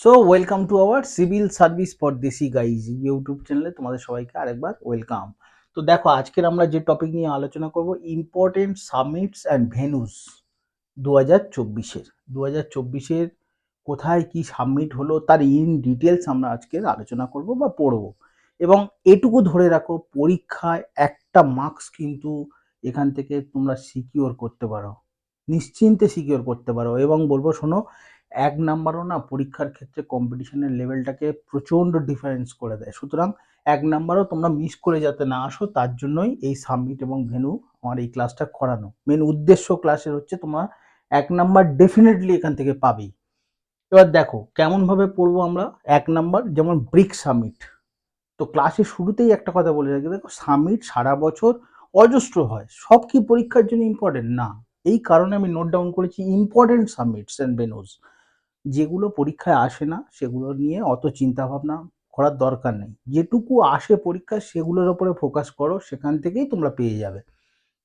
So welcome to our civil service for desi guys YouTube চ্যানেলে তোমাদের সবাইকে আরেকবার ওয়েলকাম তো দেখো, আজকের আমরা যে টপিক নিয়ে আলোচনা করব ইম্পর্টেন্ট সামিটস অ্যান্ড ভেনুস দু হাজার চব্বিশের। দু হাজার চব্বিশের কোথায় কি সাবমিট হলো, তার ইন ডিটেলস আমরা আজকের আলোচনা করব বা পড়ব। এবং এটুকু ধরে রাখো, পরীক্ষায় একটা মার্কস কিন্তু এখান থেকে তোমরা সিকিওর করতে পারো। নিশ্চিন্তে সিকিওর করতে পারো। এবং বলব, শোনো এক নাম্বারও না পরীক্ষার ক্ষেত্রে কম্পিটিশনের লেভেলটাকে প্রচণ্ড ডিফারেন্স করে দেয়। সুতরাং এক নাম্বারও তোমরা মিস করে যাতে না আসো, তার জন্যই এই সাবমিট এবং ভেনু আমার এই ক্লাসটা করানো। মেন উদ্দেশ্য ক্লাসের হচ্ছে তোমার এক নাম্বার ডেফিনেটলি এখান থেকে পাবেই। এবার দেখো, কেমনভাবে পড়ব আমরা? এক নাম্বার, যেমন ব্রিক সামিট তো ক্লাসের শুরুতেই একটা কথা বলে রাখি, দেখো সামিট সারা বছর অজস্র হয়। সব কি পরীক্ষার জন্য ইম্পর্টেন্ট না। এই কারণে আমি নোট ডাউন করেছি ইম্পর্টেন্ট সামিটস অ্যান্ড ভেনুস যেগুলো পরীক্ষায় আসে না, সেগুলো নিয়ে অত চিন্তা ভাবনা করার দরকার নেই। যেটুকু আসে পরীক্ষায়, সেগুলোর ওপরে ফোকাস করো, সেখান থেকেই তোমরা পেয়ে যাবে।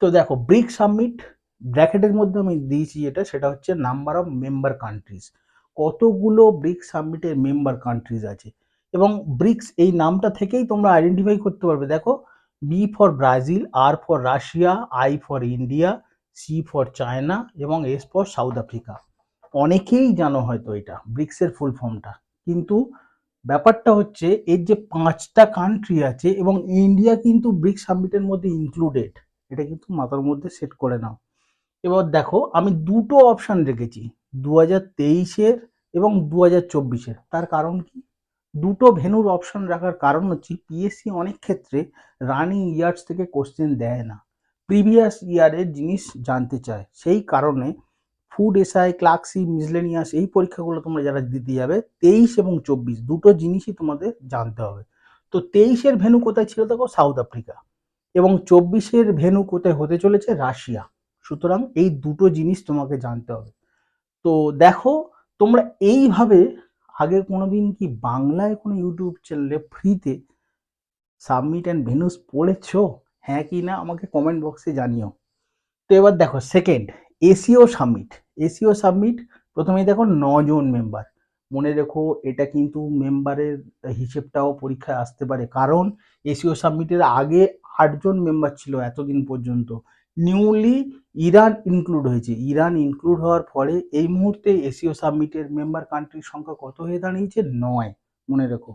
তো দেখো ব্রিক সাবমিট ব্র্যাকেটের মধ্যে আমি দিয়েছি যেটা, সেটা হচ্ছে নাম্বার অফ মেম্বার কান্ট্রিজ কতগুলো ব্রিক সাবমিটের মেম্বার কান্ট্রিজ আছে। এবং ব্রিক্স এই নামটা থেকেই তোমরা আইডেন্টিফাই করতে পারবে। দেখো B for Brazil R for Russia I for India C for China এবং এস ফর সাউথ আফ্রিকা অনেকেই জানো হয়তো এটা, ব্রিক্সের ফুল ফর্মটা কিন্তু ব্যাপারটা হচ্ছে, এর যে পাঁচটা কান্ট্রি আছে এবং ইন্ডিয়া কিন্তু ব্রিক্স সাবমিটের মধ্যে ইনক্লুডেড এটা কিন্তু মাথার মধ্যে সেট করে নাও। এবার দেখো, আমি দুটো অপশান রেখেছি দু হাজার তেইশের এবং দু হাজার চব্বিশের। তার কারণ কি? দুটো ভেনুর অপশান রাখার কারণ হচ্ছে পিএসসি অনেক ক্ষেত্রে রানিং ইয়ার্স থেকে কোশ্চেন দেয় না। প্রিভিয়াস ইয়ারের জিনিস জানতে চায়। সেই কারণে ফুড এসআই ক্লার্কশিপ মিসলেনিয়াস এই পরীক্ষাগুলো তোমরা যারা দিতে যাবে, তেইশ এবং চব্বিশ, দুটো জিনিসই তোমাদের জানতে হবে। তো তেইশের ভেনু কোথায় ছিল দেখো? South Africa. এবং চব্বিশের ভেনু কোথায় হতে চলেছে? রাশিয়া। সুতরাং এই দুটো জিনিস তোমাকে জানতে হবে। তো দেখো, তোমরা এইভাবে আগে কোনোদিন কি বাংলায় কোনো ইউটিউব চ্যানেলে ফ্রিতে সাবমিট অ্যান্ড ভেনুস পড়েছো? হ্যাঁ কি না? আমাকে কমেন্ট বক্সে জানিও। তো এবার দেখো, second, SCO summit. SCO summit প্রথমেই দেখো নজন মেম্বার মনে রেখো, এটা কিন্তু মেম্বারের হিসেবটাও পরীক্ষায় আসতে পারে। কারণ এসিও সাবমিটের আগে আটজন মেম্বার ছিল এতদিন পর্যন্ত। নিউলি ইরান ইনক্লুড হয়েছে। ইরান ইনক্লুড হওয়ার ফলে এই মুহূর্তে এসিও সাবমিটের মেম্বার কান্ট্রির সংখ্যা কত হয়ে দাঁড়িয়েছে? নয়, মনে রেখো।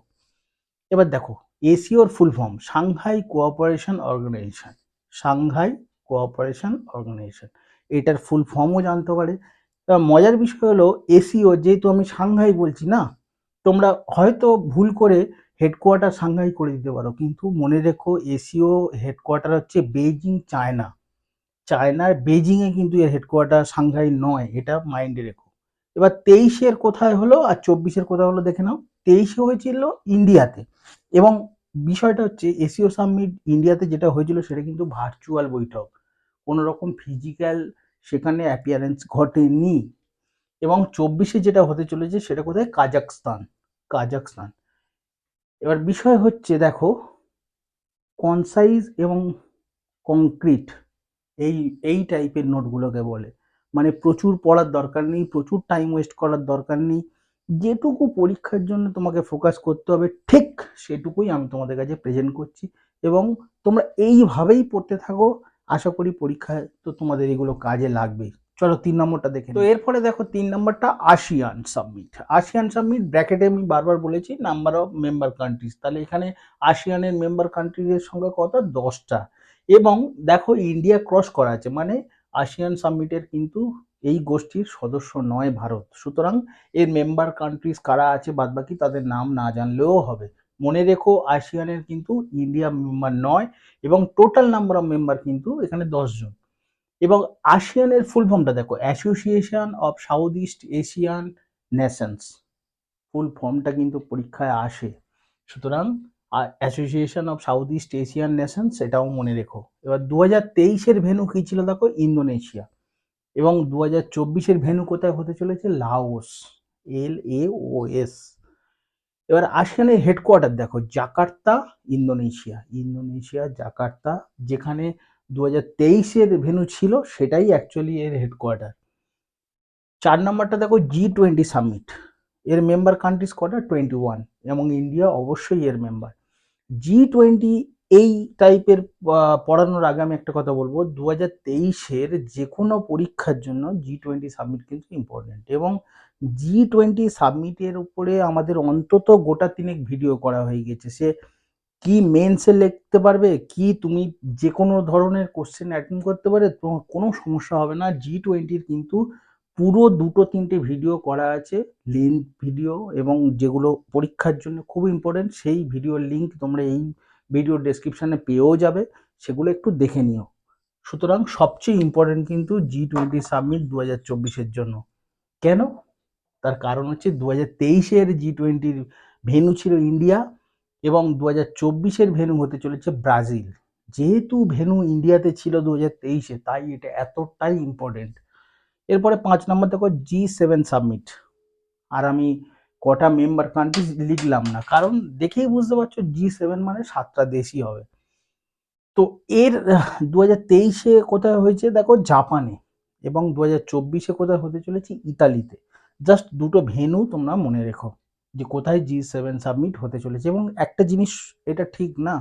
এবার দেখো এসিওর full form Shanghai cooperation organisation Shanghai cooperation organisation এটার ফুল ফর্মও জানতে পারে। মজার বিষয় হলো এসিও যেহেতু আমি সাংহাই বলছি না, তোমরা হয়তো ভুল করে হেডকোয়ার্টার সাংহাই করে দিতে পারো, কিন্তু মনে রেখো এসিও হেডকোয়ার্টার হচ্ছে বেইজিং চায়না চায়নার বেজিংয়ে কিন্তু এর হেডকোয়ার্টার সাংহাই নয়, এটা মাইন্ডে রেখো। এবার তেইশের কোথায় হলো আর চব্বিশের কোথায় হলো দেখে নাও। তেইশে হয়েছিল ইন্ডিয়াতে এবং বিষয়টা হচ্ছে এসিও সাবমিট ইন্ডিয়াতে যেটা হয়েছিল সেটা কিন্তু ভার্চুয়াল বৈঠক। কোনো রকম ফিজিক্যাল সেখানে অ্যাপিয়ারেন্স ঘটেনি। এবং চব্বিশে যেটা হতে চলেছে সেটা কোথায়? কাজাকস্তান কাজাকস্তান এবার বিষয় হচ্ছে, দেখো কনসাইজ এবং কংক্রিট এই এই টাইপের নোটগুলোকে বলে। মানে প্রচুর পড়ার দরকার নেই, প্রচুর টাইম ওয়েস্ট করার দরকার নেই। যেটুকু পরীক্ষার জন্য তোমাকে ফোকাস করতে হবে, ঠিক সেটুকুই আমি তোমাদের কাছে প্রেজেন্ট করছি। এবং তোমরা এইভাবেই পড়তে থাকো আশা করি পরীক্ষায় তো তোমাদের এগুলো কাজে লাগবে। চলো তিন নম্বরটা দেখে তো এরপরে দেখো তিন নম্বরটা আসিয়ান সাবমিট আসিয়ান সাবমিট ব্র্যাকেটে আমি বারবার বলেছি নাম্বার অফ মেম্বার কান্ট্রিজ তাহলে এখানে আসিয়ানের মেম্বার কান্ট্রিজের সংখ্যা কত? দশটা। এবং দেখো ইন্ডিয়া ক্রস করা আছে মানে আসিয়ান সাবমিটের কিন্তু এই গোষ্ঠীর সদস্য নয় ভারত। সুতরাং এর মেম্বার কান্ট্রিজ কারা আছে বাদবাকি তাদের নাম না জানলেও হবে। মনে রেখো আসিয়ানের কিন্তু ইন্ডিয়া মেম্বার নয় এবং টোটাল নাম্বার অফ মেম্বার কিন্তু এখানে দশজন এবং আসিয়ানের ফুল ফর্মটা দেখো association of South East Asian nations full ফর্মটা কিন্তু পরীক্ষায় আসে। সুতরাং association of South East Asian nations সেটাও মনে রেখো। এবার দু হাজার তেইশের ভেনু কী ছিল দেখো? ইন্দোনেশিয়া। এবং দু হাজার চব্বিশের ভেনু কোথায় হতে চলেছে? লাওস। এল এ ও এস এবার আসিয়ানের হেডকোয়ার্টার দেখো, জাকার্তা, ইন্দোনেশিয়া। ইন্দোনেশিয়া, জাকার্তা, যেখানে দু হাজার তেইশের ভেনু ছিল, সেটাই অ্যাকচুয়ালি এর হেডকোয়ার্টার চার নম্বরটা দেখো জি টোয়েন্টি সামিট এর মেম্বার কান্ট্রিজ কটা টোয়েন্টি ওয়ান এবং ইন্ডিয়া অবশ্যই এর মেম্বার জি টোয়েন্টি এই টাইপের পড়ানোর আগে আমি একটা কথা বলব। দু হাজার তেইশের যে কোনো পরীক্ষার জন্য জি টোয়েন্টি সাবমিট কিন্তু ইম্পর্টেন্ট এবং জি টোয়েন্টি সাবমিটের উপরে আমাদের অন্তত গোটা তিনেক ভিডিও করা হয়ে গেছে। সে কি মেন্সে লিখতে পারবে? কি তুমি যে কোনো ধরনের কোশ্চেন অ্যাটেন্ড করতে পারে তোমার কোনো সমস্যা হবে না। জি টোয়েন্টির কিন্তু পুরো দুটো তিনটে ভিডিও করা আছে লিঙ্ক ভিডিও এবং যেগুলো পরীক্ষার জন্য খুব ইম্পর্টেন্ট সেই ভিডিওর লিঙ্ক তোমরা এই ভিডিও ডেসক্রিপশানে পেয়েও যাবে, সেগুলো একটু দেখে নিও। সুতরাং সবচেয়ে ইম্পর্টেন্ট কিন্তু জি টোয়েন্টি সাবমিট দু হাজার চব্বিশের জন্য। কেন? তার কারণ হচ্ছে দু হাজার তেইশের জি টোয়েন্টির ভেন্যু ছিল ইন্ডিয়া এবং দু হাজার চব্বিশের ভেন্যু হতে চলেছে ব্রাজিল। যেহেতু ভেন্যু ইন্ডিয়াতে ছিল দু হাজার তেইশে, তাই এটা এতটাই ইম্পর্টেন্ট এরপরে পাঁচ নম্বর দেখো জি সেভেন সাবমিট আর আমি কটা মেম্বার কান্ট্রিজ লিখলাম না। কারণ দেখেই বুঝতে পারছ জি সেভেন মানে সাতটা দেশই হবে। তো এর দু হাজার তেইশে কোথায় হয়েছে? দেখো জাপানে এবং দু হাজার চব্বিশে কোথায় হতে চলেছে? ইতালিতে জাস্ট দুটো ভেনু তোমরা মনে রেখো যে কোথায় জি সেভেন সাবমিট হতে চলেছে। এবং একটা জিনিস, এটা ঠিক না,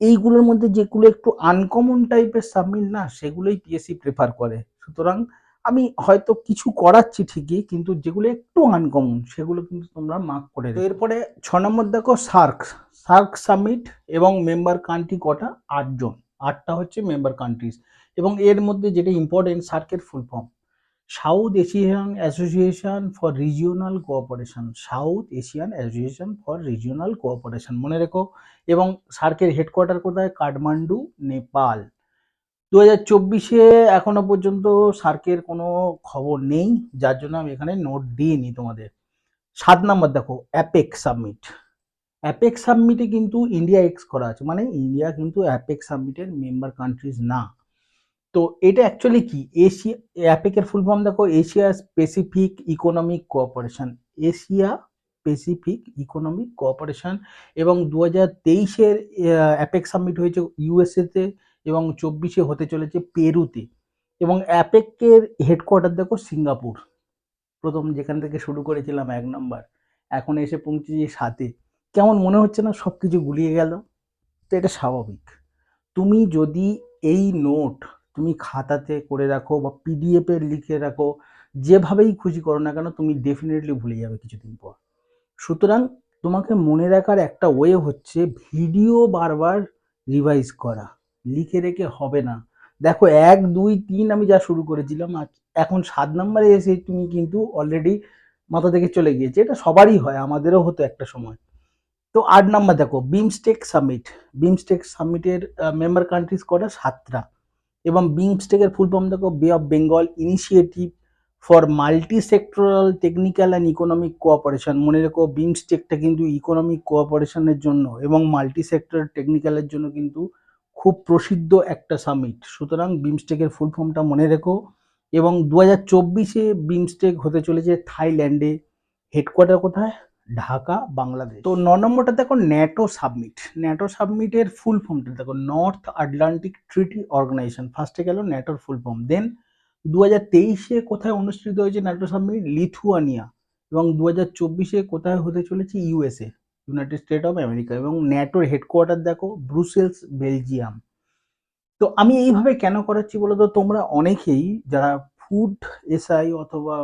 এইগুলোর মধ্যে যেগুলো একটু আনকমন টাইপের সাবমিট না, সেগুলোই পিএসসি প্রেফার করে। সুতরাং আমি হয়তো কিছু করাচ্ছি ঠিকই, কিন্তু যেগুলো একটু আনকমন সেগুলো কিন্তু তোমরা মার্ক করে দেবে এরপরে ছ নম্বর দেখো সার্ক সার্ক সাবমিট এবং মেম্বার কান্ট্রি কটা? আটজন আটটা হচ্ছে মেম্বার কান্ট্রিজ এবং এর মধ্যে যেটা ইম্পর্টেন্ট সার্কের full form South Asian association for regional cooperation. South Asian association for regional cooperation. মনে রেখো। এবং সার্কের হেডকোয়ার্টার কোথায়? কাঠমান্ডু, নেপাল। দু হাজার চব্বিশে এখনও পর্যন্ত সার্কের কোনো খবর নেই, যার জন্য আমি এখানে নোট দিইনি তোমাদের। সাত নম্বর দেখো অ্যাপেক সাবমিট অ্যাপেক সাবমিটে কিন্তু ইন্ডিয়া এক্স করা আছে মানে ইন্ডিয়া কিন্তু অ্যাপেক সাবমিটের মেম্বার কান্ট্রিজ না। তো এটা অ্যাকচুয়ালি কি? এশিয়া অ্যাপেকের ফুল ফর্ম দেখো Asia Pacific economic cooperation Asia Pacific economic cooperation এবং দু হাজার তেইশের অ্যাপেক সাবমিট হয়েছে ইউএসএতে এবং চব্বিশে হতে চলেছে পেরুতে এবং অ্যাপেকের হেডকোয়ার্টার দেখো সিঙ্গাপুর। প্রথম যেখান থেকে শুরু করেছিলাম এক নম্বর এখন এসে পৌঁছেছি সাতে। কেমন মনে হচ্ছে না? সব কিছু গুলিয়ে গেল। তো এটা স্বাভাবিক। তুমি যদি এই নোট তুমি খাতাতে করে রাখো বা পিডিএফে লিখে রাখো, যেভাবেই খুশি করো না কেন, তুমি ডেফিনেটলি ভুলে যাবে কিছুদিন পর। সুতরাং তোমাকে মনে রাখার একটা ওয়ে হচ্ছে ভিডিও বারবার রিভাইজ করা। লিখে রেখে হবে না। দেখো, এক, দুই, তিন আমি যা শুরু করেছিলাম এখন সাত নম্বরে এসে তুমি কিন্তু অলরেডি মাথা থেকে চলে গিয়েছে। এটা সবারই হয়, আমাদেরও হতো একটা সময়। তো আট নাম্বার দেখো বিমস্টেক সামিট বিমস্টেক সামিটের মেম্বার কান্ট্রিজ কটা সাতটা। এবং বিমস্টেকের ফুল ফর্ম দেখো bay of Bengal initiative for multi sectoral technical and economic cooperation মনে রেখো বিমস্টেকটা কিন্তু ইকোনমিক কোঅপারেশনের জন্য এবং মাল্টি সেক্টর টেকনিক্যালের জন্য কিন্তু খুব প্রসিদ্ধ একটা সামিট সুতরাং বিমস্টেকের ফুল ফর্মটা মনে রেখো এবং দু হাজার চব্বিশে বিমস্টেক হতে চলেছে থাইল্যান্ডে হেডকোয়ার্টার কোথায়? ঢাকা, বাংলাদেশ। তো ন নম্বরটা দেখো ন্যাটো সাবমিট ন্যাটো সাবমিটের ফুল ফর্মটা দেখো নর্থ আটলান্টিক ট্রিটি অর্গানাইজেশন ফার্স্টে গেল ন্যাটোর ফুল ফর্ম দেন দু হাজার তেইশে কোথায় অনুষ্ঠিত হয়েছে ন্যাটো সাবমিট লিথুয়ানিয়া এবং দু হাজার চব্বিশে কোথায় হতে চলেছে USA united state of America এবং ন্যাটোর হেডকোয়ার্টার দেখো ব্রুসেলস বেলজিয়াম তো আমি এইভাবে কেন করাচ্ছি বলো তো তোমরা অনেকেই যারা ফুড এসআই অথবা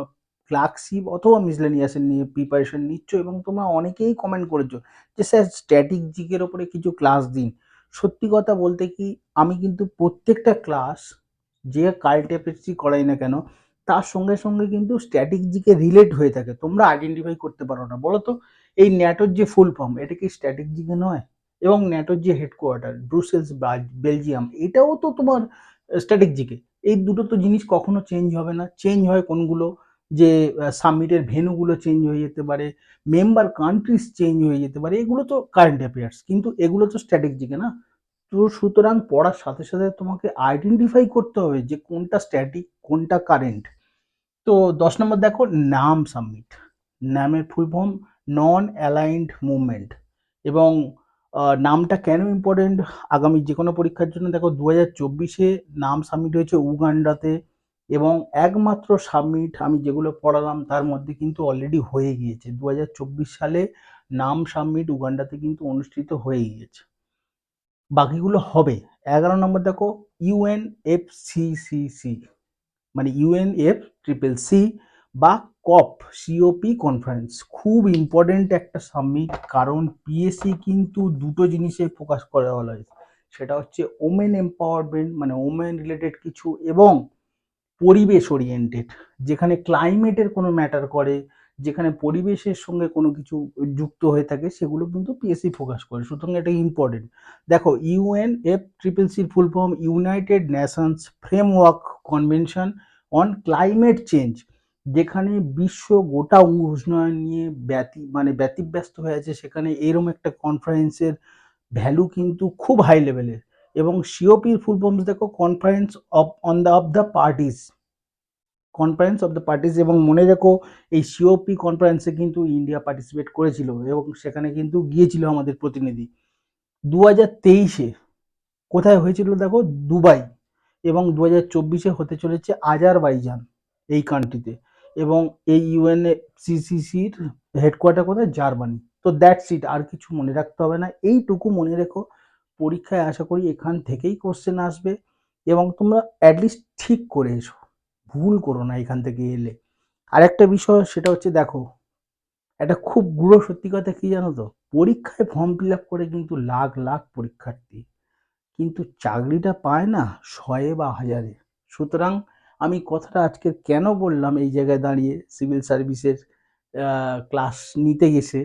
ক্লার্কশিপ অথবা মিসলেনিয়াসের নিয়ে প্রিপারেশন নিচ্ছ এবং তোমরা অনেকেই কমেন্ট করেছ যে, স্যার স্ট্যাটিক জিকের ওপরে কিছু ক্লাস দিন। সত্যি কথা বলতে কি, আমি কিন্তু প্রত্যেকটা ক্লাস যে কারেন্ট করাই না কেন, তার সঙ্গে সঙ্গে কিন্তু স্ট্যাটিক জিকে রিলেট হয়ে থাকে। তোমরা আইডেন্টিফাই করতে পারো না। বলো তো এই ন্যাটোর যে ফুল ফর্ম এটা কি স্ট্যাটিক জিকে নয়? এবং ন্যাটোর যে হেডকোয়ার্টার ব্রুসেলস বেলজিয়াম এটাও তো তোমার স্ট্যাটিক জিকে এই দুটো তো জিনিস কখনো চেঞ্জ হবে না। চেঞ্জ হয় কোনগুলো? যে সাবমিটের ভেনুগুলো চেঞ্জ হয়ে যেতে পারে মেম্বার কান্ট্রিজ চেঞ্জ হয়ে যেতে পারে, এগুলো তো কারেন্ট অ্যাফেয়ার্স কিন্তু এগুলো তো স্ট্যাটিক জিকে না। তো সুতরাং পড়ার সাথে সাথে তোমাকে আইডেন্টিফাই করতে হবে যে কোনটা স্ট্যাটিক কোনটা কারেন্ট তো দশ নম্বর দেখো, নাম সাবমিট নামের full form non aligned movement এবং নামটা কেন ইম্পর্টেন্ট আগামী যে কোনো পরীক্ষার জন্য দেখো দু হাজার চব্বিশে নাম সাবমিট হয়েছে উগান্ডাতে এবং একমাত্র সাবমিট আমি যেগুলো পড়ালাম তার মধ্যে কিন্তু অলরেডি হয়ে গিয়েছে। দু হাজার চব্বিশ সালে নাম সাবমিট উগান্ডাতে কিন্তু অনুষ্ঠিত হয়ে গিয়েছে। বাকিগুলো হবে। এগারো নম্বর দেখো UN F C C C মানে ইউএনএফ ট্রিপল সি বা কপ সিওপি কনফারেন্স খুব ইম্পর্টেন্ট একটা সাবমিট কারণ পিএসসি কিন্তু দুটো জিনিসে ফোকাস করা হয়েছে সেটা হচ্ছে ওমেন এম্পাওয়ারমেন্ট মানে ওমেন রিলেটেড কিছু এবং পরিবেশ ওরিয়েন্টেড যেখানে ক্লাইমেটের কোনো ম্যাটার করে, যেখানে পরিবেশের সঙ্গে কোনো কিছু যুক্ত হয়ে থাকে, সেগুলো কিন্তু পিএসসি ফোকাস করে। সুতরাং এটা ইম্পর্টেন্ট দেখো UN F triple sir full form united nations framework convention on climate change যেখানে বিশ্ব গোটা উষ্ণায়ন নিয়ে ব্যতি মানে ব্যতিব্যস্ত হয়ে আছে, সেখানে এরম একটা কনফারেন্সের ভ্যালু কিন্তু খুব হাই লেভেলের এবং সিওপির ফুল ফর্মস দেখো conference of on the of the parties conference of the parties এবং মনে রেখো, এই সিওপি কনফারেন্সে কিন্তু ইন্ডিয়া পার্টিসিপেট করেছিল এবং সেখানে কিন্তু গিয়েছিল আমাদের প্রতিনিধি। দু হাজার তেইশে কোথায় হয়েছিল দেখো? দুবাই। এবং দু হাজার চব্বিশে হতে চলেছে আজারবাইজান এই কান্ট্রিতে এবং এই ইউএনসিসিসির হেডকোয়ার্টার কোথায়? জার্মানি। তো দ্যাটস ইট আর কিছু মনে রাখতে হবে না। এইটুকু মনে রেখো। পরীক্ষায় আশা করি এখান থেকেই কোশ্চেন আসবে এবং তোমরা অ্যাটলিস্ট ঠিক করে এসো। ভুল করো না এখান থেকে এলে। আর একটা বিষয়, সেটা হচ্ছে দেখো, একটা খুব গুঁড়ো সত্যি কথা কী জানো তো? পরীক্ষায় ফর্ম ফিল আপ করে কিন্তু লাখ লাখ পরীক্ষার্থী। কিন্তু চাকরিটা পায় না শয়ে বা হাজারে। সুতরাং আমি কথাটা আজকে কেন বললাম এই জায়গায় দাঁড়িয়ে সিভিল সার্ভিসের ক্লাস নিতে গেছে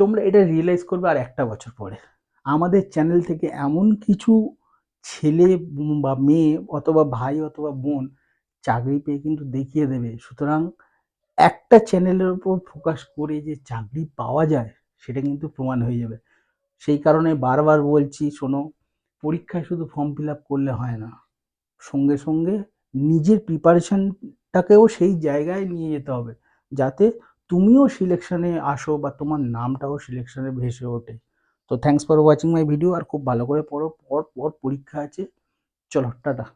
তোমরা এটা রিয়েলাইজ করবে আর একটা বছর পরে। আমাদের চ্যানেল থেকে এমন কিছু ছেলে বা মেয়ে অথবা ভাই অথবা বোন চাকরি পেয়ে কিন্তু দেখিয়ে দেবে। সুতরাং একটা চ্যানেলের উপর ফোকাস করে যে চাকরি পাওয়া যায়, সেটা কিন্তু প্রমাণ হয়ে যাবে। সেই কারণে বারবার বলছি, শোনো, পরীক্ষায় শুধু ফর্ম ফিল আপ করলে হয় না। সঙ্গে সঙ্গে নিজের প্রিপারেশনটাকেও সেই জায়গায় নিয়ে যেতে হবে। যাতে তুমিও সিলেকশনে আসো বা তোমার নামটাও সিলেকশনে ভেসে ওঠে। তো thanks for watching my video আর খুব ভালো করে পড়ো। পর পর পরীক্ষা আছে। চলো, টাটা।